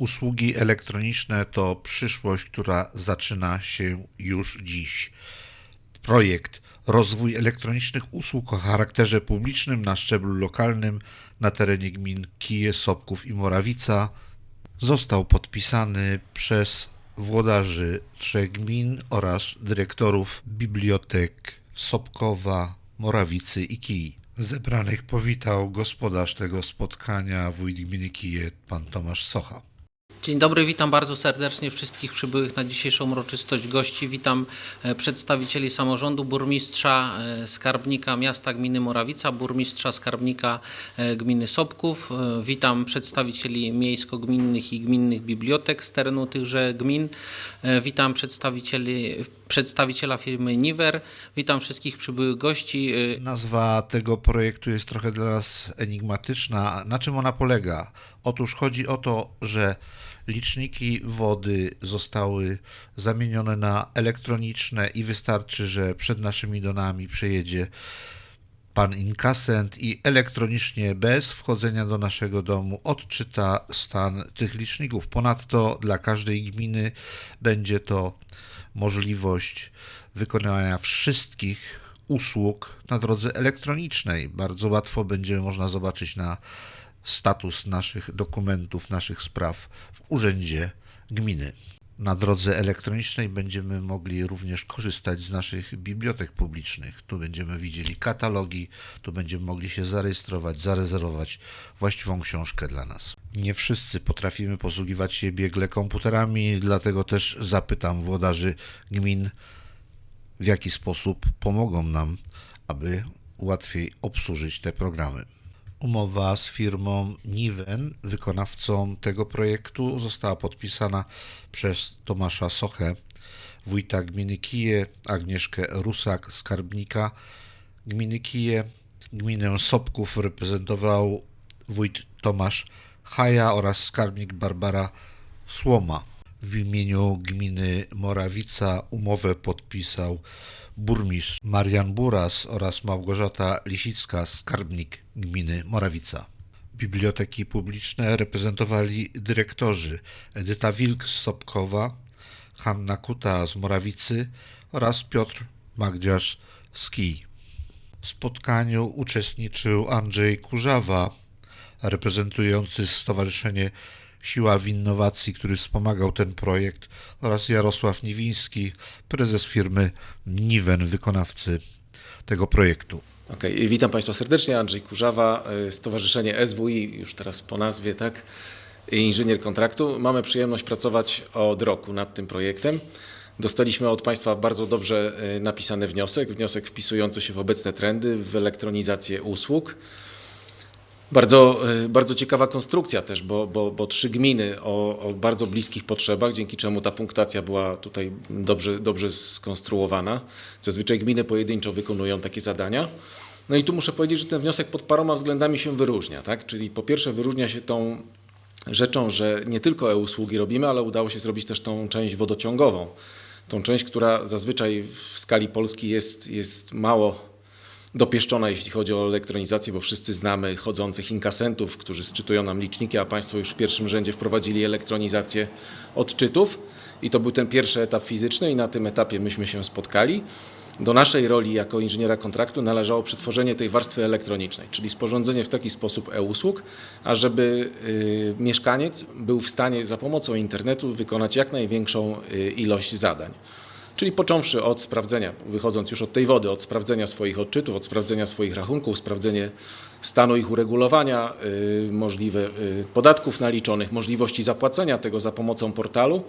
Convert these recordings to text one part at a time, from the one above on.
Usługi elektroniczne to przyszłość, która zaczyna się już dziś. Projekt Rozwój elektronicznych usług o charakterze publicznym na szczeblu lokalnym na terenie gmin Kije, Sobków i Morawica został podpisany przez włodarzy trzech gmin oraz dyrektorów bibliotek Sobkowa, Morawicy i Kij. Zebranych powitał gospodarz tego spotkania, wójt gminy Kije, pan Tomasz Socha. Dzień dobry, witam bardzo serdecznie wszystkich przybyłych na dzisiejszą uroczystość gości. Witam e, przedstawicieli samorządu, burmistrza, e, skarbnika miasta gminy Morawica, burmistrza skarbnika e, gminy Sobków. E, Witam przedstawicieli miejsko-gminnych i gminnych bibliotek z terenu tychże gmin. Witam przedstawicieli, przedstawiciela firmy Niver. Witam wszystkich przybyłych gości. Nazwa tego projektu jest trochę dla nas enigmatyczna. Na czym ona polega? Otóż chodzi o to, że liczniki wody zostały zamienione na elektroniczne i wystarczy, że przed naszymi domami przejedzie pan inkasent i elektronicznie bez wchodzenia do naszego domu odczyta stan tych liczników. Ponadto dla każdej gminy będzie to możliwość wykonywania wszystkich usług na drodze elektronicznej. Bardzo łatwo będzie można zobaczyć na status naszych dokumentów, naszych spraw w urzędzie gminy. Na drodze elektronicznej będziemy mogli również korzystać z naszych bibliotek publicznych. Tu będziemy widzieli katalogi, tu będziemy mogli się zarejestrować, zarezerwować właściwą książkę dla nas. Nie wszyscy potrafimy posługiwać się biegle komputerami, dlatego też zapytam włodarzy gmin, w jaki sposób pomogą nam, aby łatwiej obsłużyć te programy. Umowa z firmą Niven, wykonawcą tego projektu, została podpisana przez Tomasza Sochę, wójta gminy Kije, Agnieszkę Rusak, skarbnika gminy Kije. Gminę Sobków reprezentował wójt Tomasz Haja oraz skarbnik Barbara Słoma. W imieniu gminy Morawica umowę podpisał burmistrz Marian Buras oraz Małgorzata Lisicka, skarbnik gminy Morawica. Biblioteki publiczne reprezentowali dyrektorzy Edyta Wilk z Sobkowa, Hanna Kuta z Morawicy oraz Piotr Magdziarz z Kij. W spotkaniu uczestniczył Andrzej Kurzawa, reprezentujący Stowarzyszenie Siła w Innowacji, który wspomagał ten projekt, oraz Jarosław Niwiński, prezes firmy Niven, wykonawcy tego projektu. Okej, witam Państwa serdecznie. Andrzej Kurzawa, y, Stowarzyszenie SWI, już teraz po nazwie, tak? Inżynier kontraktu. Mamy przyjemność pracować od roku nad tym projektem. Dostaliśmy od Państwa bardzo dobrze y, napisany wniosek, wniosek wpisujący się w obecne trendy, w elektronizację usług. Bardzo, y, bardzo ciekawa konstrukcja też, bo, bo, bo trzy gminy o, o bardzo bliskich potrzebach, dzięki czemu ta punktacja była tutaj dobrze, dobrze skonstruowana. Zazwyczaj gminy pojedynczo wykonują takie zadania. No i tu muszę powiedzieć, że ten wniosek pod paroma względami się wyróżnia. Tak? Czyli po pierwsze wyróżnia się tą rzeczą, że nie tylko e-usługi robimy, ale udało się zrobić też tą część wodociągową. Tą część, która zazwyczaj w skali Polski jest, jest mało dopieszczona, jeśli chodzi o elektronizację, bo wszyscy znamy chodzących inkasentów, którzy sczytują nam liczniki, a Państwo już w pierwszym rzędzie wprowadzili elektronizację odczytów. I to był ten pierwszy etap fizyczny i na tym etapie myśmy się spotkali. Do naszej roli jako inżyniera kontraktu należało przetworzenie tej warstwy elektronicznej, czyli sporządzenie w taki sposób e-usług, ażeby y, mieszkaniec był w stanie za pomocą internetu wykonać jak największą y, ilość zadań. Czyli począwszy od sprawdzenia, wychodząc już od tej wody, od sprawdzenia swoich odczytów, od sprawdzenia swoich rachunków, sprawdzenie stanu ich uregulowania, y, możliwe y, podatków naliczonych, możliwości zapłacenia tego za pomocą portalu.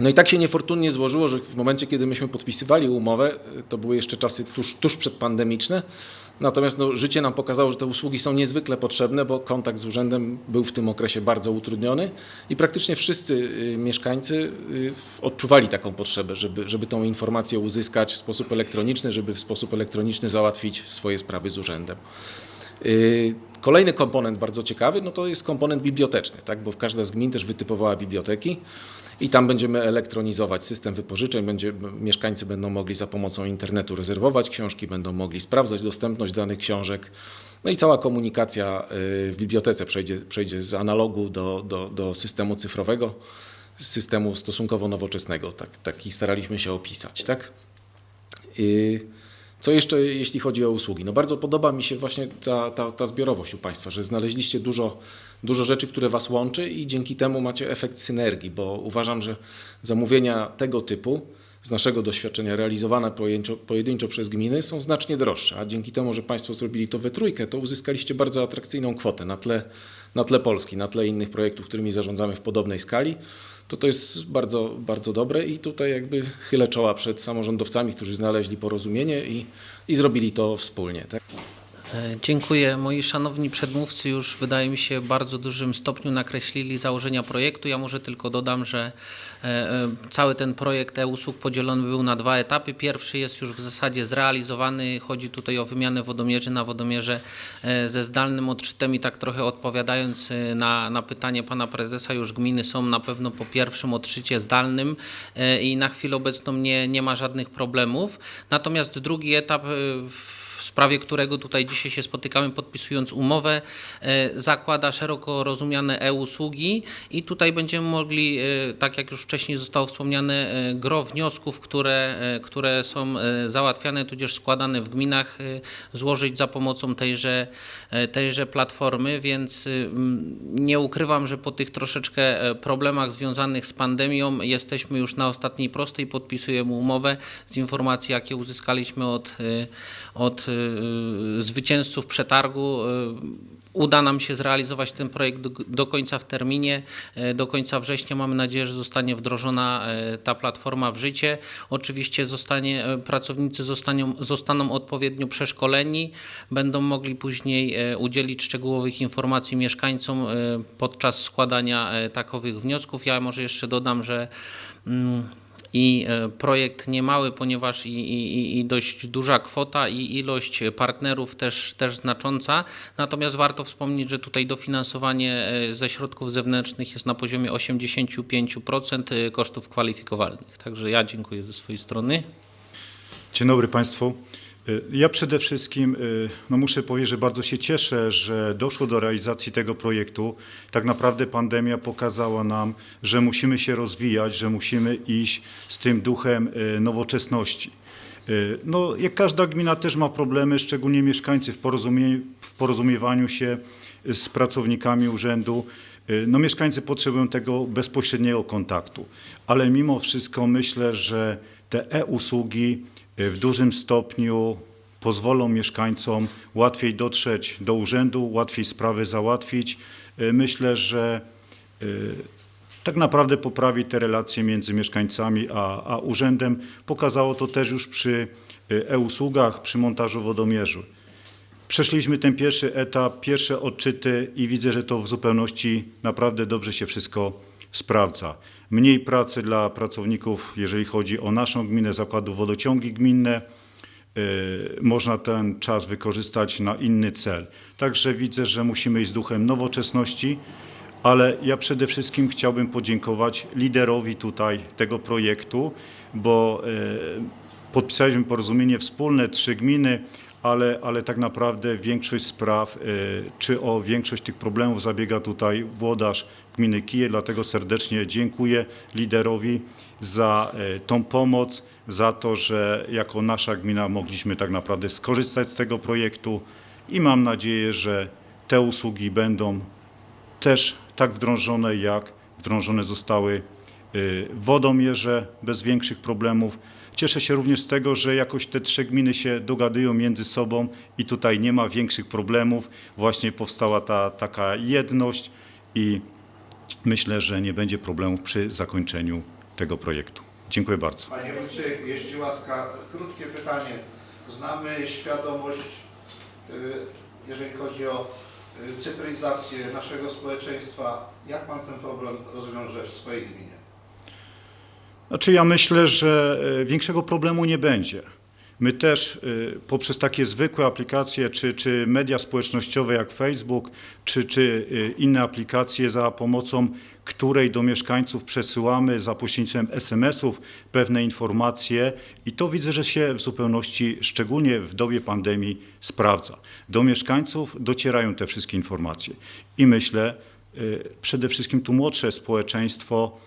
No i tak się niefortunnie złożyło, że w momencie, kiedy myśmy podpisywali umowę, y, to były jeszcze czasy tuż, tuż przedpandemiczne, natomiast no, życie nam pokazało, że te usługi są niezwykle potrzebne, bo kontakt z urzędem był w tym okresie bardzo utrudniony i praktycznie wszyscy y, mieszkańcy y, odczuwali taką potrzebę, żeby, żeby tą informację uzyskać w sposób elektroniczny, żeby w sposób elektroniczny załatwić swoje sprawy z urzędem. Kolejny komponent bardzo ciekawy, no to jest komponent biblioteczny, tak? bo każda z gmin też wytypowała biblioteki i tam będziemy elektronizować system wypożyczeń, będzie, mieszkańcy będą mogli za pomocą internetu rezerwować książki, będą mogli sprawdzać dostępność danych książek, No i cała komunikacja y, w bibliotece przejdzie, przejdzie z analogu do, do, do systemu cyfrowego, systemu stosunkowo nowoczesnego. Tak, taki staraliśmy się opisać. Tak? Y, Co jeszcze, jeśli chodzi o usługi? No bardzo podoba mi się właśnie ta, ta, ta zbiorowość u Państwa, że znaleźliście dużo, dużo rzeczy, które Was łączy i dzięki temu macie efekt synergii, bo uważam, że zamówienia tego typu z naszego doświadczenia realizowane pojedynczo, pojedynczo przez gminy są znacznie droższe, a dzięki temu, że Państwo zrobili to we trójkę, to uzyskaliście bardzo atrakcyjną kwotę na tle, na tle Polski, na tle innych projektów, którymi zarządzamy w podobnej skali. To to jest bardzo, bardzo dobre i tutaj jakby chylę czoła przed samorządowcami, którzy znaleźli porozumienie i, i zrobili to wspólnie. Tak? E, Dziękuję. Moi szanowni przedmówcy już wydaje mi się w bardzo dużym stopniu nakreślili założenia projektu. Ja może tylko dodam, że e, e, cały ten projekt e-usług podzielony był na dwa etapy. Pierwszy jest już w zasadzie zrealizowany. Chodzi tutaj o wymianę wodomierzy na wodomierze ze zdalnym odczytem i tak trochę odpowiadając na, na pytanie pana prezesa, już gminy są na pewno po pierwszym odczycie zdalnym i na chwilę obecną nie, nie ma żadnych problemów. Natomiast drugi etap w sprawie którego tutaj dzisiaj się spotykamy, podpisując umowę, e, zakłada szeroko rozumiane e-usługi i tutaj będziemy mogli, e, tak jak już wcześniej zostało wspomniane, e, gro wniosków, które, które są załatwiane tudzież składane w gminach, złożyć za pomocą tejże, tejże platformy, więc nie ukrywam, że po tych troszeczkę problemach związanych z pandemią jesteśmy już na ostatniej prostej, podpisujemy umowę z informacji, jakie uzyskaliśmy od, od zwycięzców przetargu. e, Uda nam się zrealizować ten projekt do, końca w terminie. E, Do końca września mamy nadzieję, że zostanie wdrożona ta platforma w życie. Oczywiście zostanie, pracownicy zostaną, zostaną odpowiednio przeszkoleni, będą mogli później udzielić szczegółowych informacji mieszkańcom podczas składania takowych wniosków. Ja może jeszcze dodam, że mm, i e, projekt niemały, ponieważ i, i, i dość duża kwota i ilość partnerów też, też znacząca. Natomiast warto wspomnieć, że tutaj dofinansowanie e, ze środków zewnętrznych jest na poziomie 85% kosztów kwalifikowalnych. Także ja dziękuję ze swojej strony. Dzień dobry Państwu. Y, Ja przede wszystkim y, no muszę powiedzieć, że bardzo się cieszę, że doszło do realizacji tego projektu. Tak naprawdę pandemia pokazała nam, że musimy się rozwijać, że musimy iść z tym duchem y, nowoczesności. No, jak każda gmina też ma problemy, szczególnie mieszkańcy w, porozumie, w porozumiewaniu się z pracownikami urzędu. No, mieszkańcy potrzebują tego bezpośredniego kontaktu, ale mimo wszystko myślę, że te e-usługi y, w dużym stopniu pozwolą mieszkańcom łatwiej dotrzeć do urzędu, łatwiej sprawy załatwić. Y, Myślę, że y, tak naprawdę poprawi te relacje między mieszkańcami a, a urzędem. Pokazało to też już przy e-usługach, przy montażu wodomierzy. Przeszliśmy ten pierwszy etap, pierwsze odczyty i widzę, że to w zupełności naprawdę dobrze się wszystko sprawdza. Mniej pracy dla pracowników, jeżeli chodzi o naszą gminę, zakładu wodociągi gminne. Y, Można ten czas wykorzystać na inny cel. Także widzę, że musimy iść z duchem nowoczesności, ale ja przede wszystkim chciałbym podziękować liderowi tutaj tego projektu, bo y, podpisaliśmy porozumienie wspólne, trzy gminy, ale, ale tak naprawdę większość spraw, y, czy o większość tych problemów zabiega tutaj włodarz gminy Kije, dlatego serdecznie dziękuję liderowi za y, tą pomoc, za to, że jako nasza gmina mogliśmy tak naprawdę skorzystać z tego projektu i mam nadzieję, że te usługi będą też tak wdrożone, jak wdrożone zostały y, wodomierze bez większych problemów. Cieszę się również z tego, że jakoś te trzy gminy się dogadują między sobą i tutaj nie ma większych problemów. Właśnie powstała ta taka jedność i myślę, że nie będzie problemów przy zakończeniu tego projektu. Dziękuję bardzo. Panie Wójcie, jeśli łaska, krótkie pytanie. Znamy świadomość, y, jeżeli chodzi o y, cyfryzację naszego społeczeństwa. Jak Pan ten problem rozwiąże w swojej gminie? Znaczy ja myślę, że e, większego problemu nie będzie. My też y, poprzez takie zwykłe aplikacje, czy, czy media społecznościowe jak Facebook, czy, czy y, inne aplikacje, za pomocą której do mieszkańców przesyłamy za pośrednictwem SMS-ów pewne informacje i to widzę, że się w zupełności, szczególnie w dobie pandemii, sprawdza. Do mieszkańców docierają te wszystkie informacje i myślę, przede wszystkim tu młodsze społeczeństwo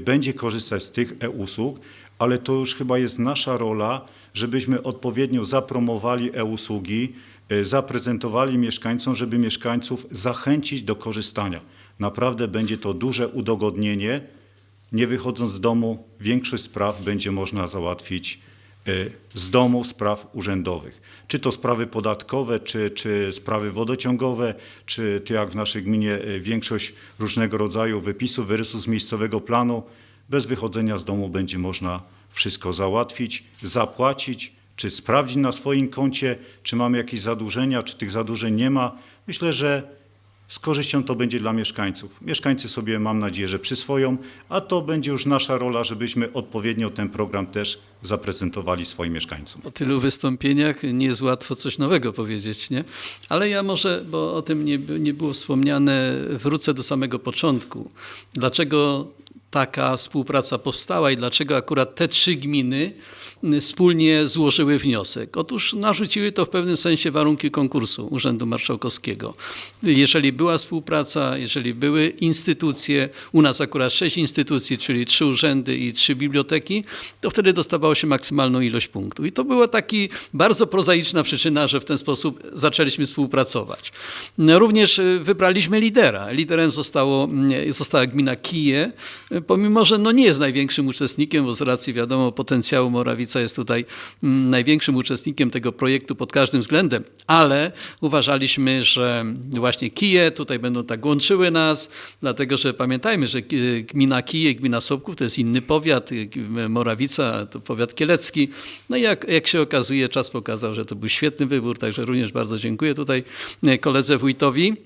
będzie korzystać z tych e-usług, ale to już chyba jest nasza rola, żebyśmy odpowiednio zapromowali e-usługi, y, zaprezentowali mieszkańcom, żeby mieszkańców zachęcić do korzystania. Naprawdę będzie to duże udogodnienie. Nie wychodząc z domu, większość spraw będzie można załatwić y, z domu spraw urzędowych. Czy to sprawy podatkowe, czy, czy sprawy wodociągowe, czy to jak w naszej gminie y, większość różnego rodzaju wypisów, wyrysów z miejscowego planu. Bez wychodzenia z domu będzie można wszystko załatwić, zapłacić, czy sprawdzić na swoim koncie, czy mamy jakieś zadłużenia, czy tych zadłużeń nie ma. Myślę, że z korzyścią to będzie dla mieszkańców. Mieszkańcy sobie, mam nadzieję, że przyswoją, a to będzie już nasza rola, żebyśmy odpowiednio ten program też zaprezentowali swoim mieszkańcom. Po tylu wystąpieniach nie jest łatwo coś nowego powiedzieć, nie? Ale ja może, bo o tym nie, nie było wspomniane, wrócę do samego początku. Dlaczego taka współpraca powstała i dlaczego akurat te trzy gminy y, wspólnie złożyły wniosek? Otóż narzuciły to w pewnym sensie warunki konkursu Urzędu Marszałkowskiego. Jeżeli była współpraca, jeżeli były instytucje, u nas akurat sześć instytucji, czyli trzy urzędy i trzy biblioteki, to wtedy dostawało się maksymalną ilość punktów. I to była taki bardzo prozaiczna przyczyna, że w ten sposób zaczęliśmy współpracować. No, Również y, wybraliśmy lidera. Liderem zostało, mm, została gmina Kije, pomimo, że no nie jest największym uczestnikiem, bo z racji wiadomo potencjału Morawica jest tutaj mm, największym uczestnikiem tego projektu pod każdym względem, ale uważaliśmy, że właśnie Kije tutaj będą tak łączyły nas, dlatego że pamiętajmy, że gmina Kije, gmina Sobków to jest inny powiat, y, Morawica to powiat kielecki. No i jak, jak się okazuje, czas pokazał, że to był świetny wybór, także również bardzo dziękuję tutaj y, koledze wójtowi.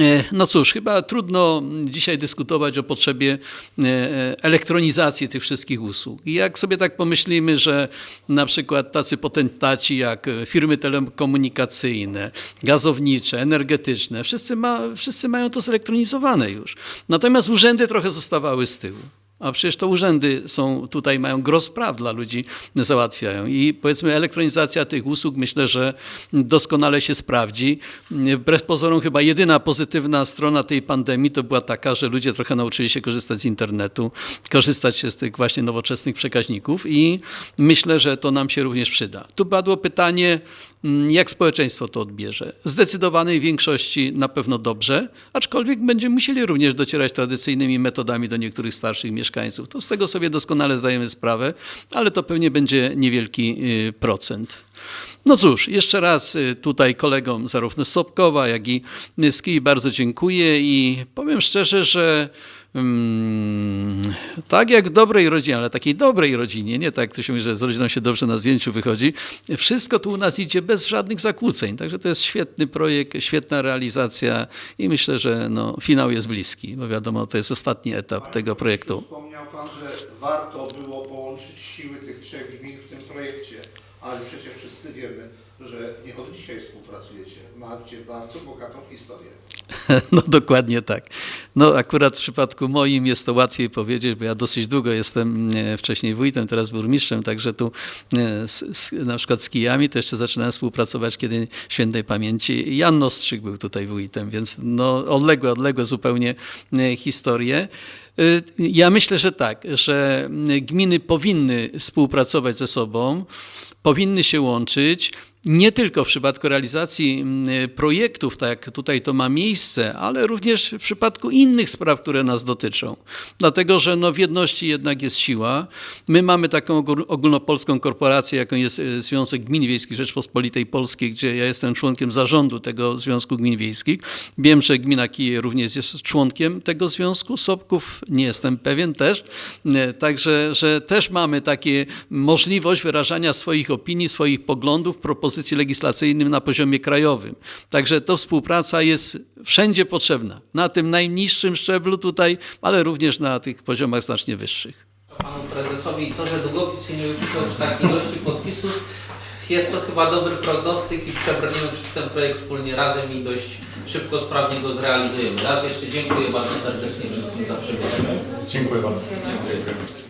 E, No cóż, chyba trudno dzisiaj dyskutować o potrzebie e, elektronizacji tych wszystkich usług. I jak sobie tak pomyślimy, że na przykład tacy potentaci jak e, firmy telekomunikacyjne, gazownicze, energetyczne, wszyscy, ma, wszyscy mają to zelektronizowane już. Natomiast urzędy trochę zostawały z tyłu. A przecież to urzędy są tutaj, mają gros praw dla ludzi, załatwiają. I powiedzmy, elektronizacja tych usług myślę, że doskonale się sprawdzi. Wbrew pozorom, chyba jedyna pozytywna strona tej pandemii to była taka, że ludzie trochę nauczyli się korzystać z internetu, korzystać się z tych właśnie nowoczesnych przekaźników i myślę, że to nam się również przyda. Tu padło pytanie, jak społeczeństwo to odbierze. W zdecydowanej większości na pewno dobrze, aczkolwiek będziemy musieli również docierać tradycyjnymi metodami do niektórych starszych mieszkańców. To z tego sobie doskonale zdajemy sprawę, ale to pewnie będzie niewielki y, procent. No cóż, jeszcze raz y, tutaj kolegom zarówno z jak i z Kij bardzo dziękuję i powiem szczerze, że mm, tak jak w dobrej rodzinie, ale takiej dobrej rodzinie, nie tak to się mówi, że z rodziną się dobrze na zdjęciu wychodzi, wszystko tu u nas idzie bez żadnych zakłóceń, także to jest świetny projekt, świetna realizacja i myślę, że no, finał jest bliski, bo wiadomo, to jest ostatni etap tego projektu. Wspomniał Pan, że warto było połączyć siły tych trzech gmin w tym projekcie, ale przecież wszyscy wiemy, że nie od dzisiaj współpracujecie. Macie bardzo bogatą historię. No dokładnie tak. No akurat w przypadku moim jest to łatwiej powiedzieć, bo ja dosyć długo jestem e, wcześniej wójtem, teraz burmistrzem, także tu e, na przykład z kijami to jeszcze zaczynałem współpracować, kiedy świętej pamięci Jan Nostrzyk był tutaj wójtem, więc no odległe, odległe zupełnie e, historie. Ja myślę, że tak, że gminy powinny współpracować ze sobą, powinny się łączyć. Nie tylko w przypadku realizacji mm, projektów, tak jak tutaj to ma miejsce, ale również w przypadku innych spraw, które nas dotyczą. Dlatego, że no w jedności jednak jest siła. My mamy taką ogól- ogólnopolską korporację, jaką jest e, Związek Gmin Wiejskich Rzeczpospolitej Polskiej, gdzie ja jestem członkiem zarządu tego Związku Gmin Wiejskich. Wiem, że gmina Kije również jest członkiem tego związku. Sobków nie jestem pewien też. E, Także, że też mamy takie możliwość wyrażania swoich opinii, swoich poglądów, propozycji legislacyjnych na poziomie krajowym. Także to współpraca jest wszędzie potrzebna. Na tym najniższym szczeblu tutaj, ale również na tych poziomach znacznie wyższych. Panu prezesowi to, że długopis się nie wypisał w takiej ilości podpisów, jest to chyba dobry prognostyk i przebrniemy przez ten projekt wspólnie razem i dość szybko, sprawnie go zrealizujemy. Raz jeszcze dziękuję bardzo serdecznie wszystkim za przybycie. Dziękuję bardzo. Dziękuję.